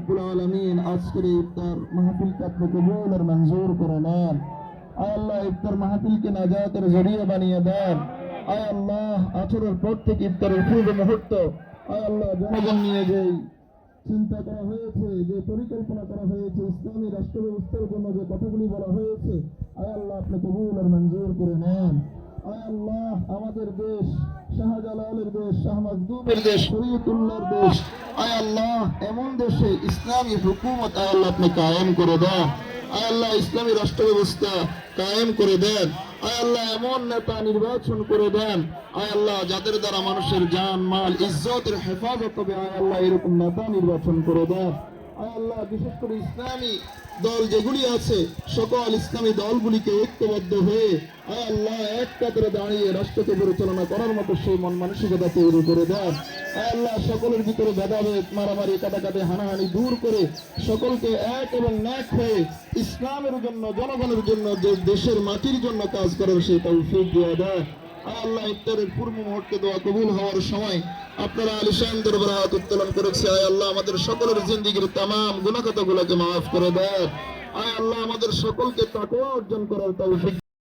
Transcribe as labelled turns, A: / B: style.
A: রব্বুল আলমিন আজকের ইফতার মাহফিলকে আপনি কবুল আর মঞ্জুর করে নেন। আয় আল্লাহ, ইফতার মাহফিলকে নাজাতের জড়িয়ে বানিয়ে দেন। আয় আল্লাহ আছরের পর থেকে ইফতারের পূর্ব মুহূর্ত। আয় আল্লাহ, জনগণ নিয়ে যেই চিন্তা করা হয়েছে, যে পরিকল্পনা করা হয়েছে, ইসলামী রাষ্ট্র ব্যবস্থার জন্য যে কথাগুলি বলা হয়েছে, আয় আল্লাহ, আপনি কবুল আর মঞ্জুর করে নেন। আল্লাহ আমাদের দেশ শাহজালালের দেশ শাহমাজদুমের দেশ। শরীয়তুল্লাহর দেশ। আয় আল্লাহ এমন দেশে ইসলামী হুকুমত আয় আল্লাহ আপনি কায়েম করে দেন। আয় আল্লাহ ইসলামী রাষ্ট্র ব্যবস্থা কায়েম করে দেন। আয় আল্লাহ এমন নেতা নির্বাচন করে দেন। আয় আল্লাহ যাদের দ্বারা মানুষের জান মাল ইজ্জতের হেফাজত হবে আয় আল্লাহ এরকম নেতা নির্বাচন করে দেন। আয় আল্লাহ বিশেষ করে ইসলামী দল যেগুলি আছে, সকল ইসলামী দলগুলিকে ঐক্যবদ্ধ হয়ে আল্লাহ এক কাতারে দাঁড়িয়ে রাষ্ট্রকে পরিচালনা করার মতো সেই মন মানসিকতা তৈরি করে দেন। আল্লাহ, সকলের ভিতরে ভেদাভেদ, মারামারি কাটাকাটি হানাহানি দূর করে সকলকে এক এবং ন্যাক হয়ে ইসলামের জন্য, জনগণের জন্য, যে দেশের মাটির জন্য কাজ করার সেই তৌফিক দিয়ে দেয় আল্লাহ ইফতারের পূর্ব মুহূর্তে দোয়া কবুল হওয়ার সময় আপনারা আলিশান দরবার হাত উত্তোলন করেছে। আয় আল্লাহ আমাদের সকলের জিন্দিগির তাম গুণাগত গুলোকে মাফ করে দেয় আয় আল্লাহ আমাদের সকলকে তাকে অর্জন করার তৌফিক